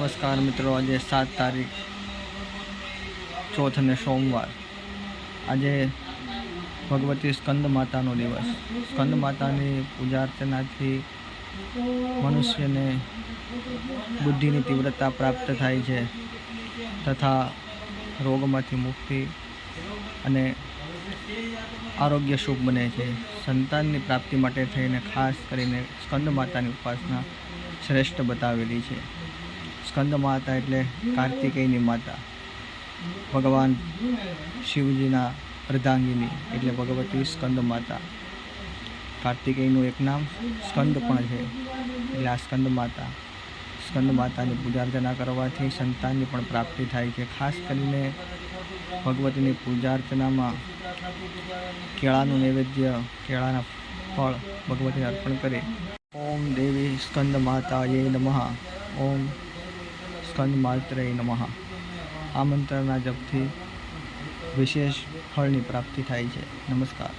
નમસ્કાર મિત્રો, આજે સાત તારીખ, ચોથ અને સોમવાર. આજે ભગવતી સ્કંદ માતાનો દિવસ. સ્કંદ માતાની પૂજા અર્ચનાથી મનુષ્યને બુદ્ધિની તીવ્રતા પ્રાપ્ત થાય છે તથા રોગમાંથી મુક્તિ અને આરોગ્ય શુભ બને છે. સંતાનની પ્રાપ્તિ માટે થઈને ખાસ કરીને સ્કંદ માતાની ઉપાસના શ્રેષ્ઠ બતાવેલી છે. સ્કંદ માતા એટલે કાર્તિકેયની માતા. ભગવાન શિવજીના અર્ધાંગીની એટલે ભગવતી સ્કંદ માતા. કાર્તિકેયનું એક નામ સ્કંદ પણ છે. એટલે આ સ્કંદ માતા. સ્કંદ માતાની પૂજા અર્ચના કરવાથી સંતાનની પણ પ્રાપ્તિ થાય છે. ખાસ કરીને ભગવતીની પૂજા અર્ચનામાં કેળાનું નૈવેદ્ય, કેળાના ફળ ભગવતીને અર્પણ કરે. ઓમ દેવી સ્કંદ માતા યે નમઃ. ઓમ સ્કંદ માત્રય નમઃ. આ મંત્રના જપથી વિશેષ ફળની પ્રાપ્તિ થાય છે. નમસ્કાર.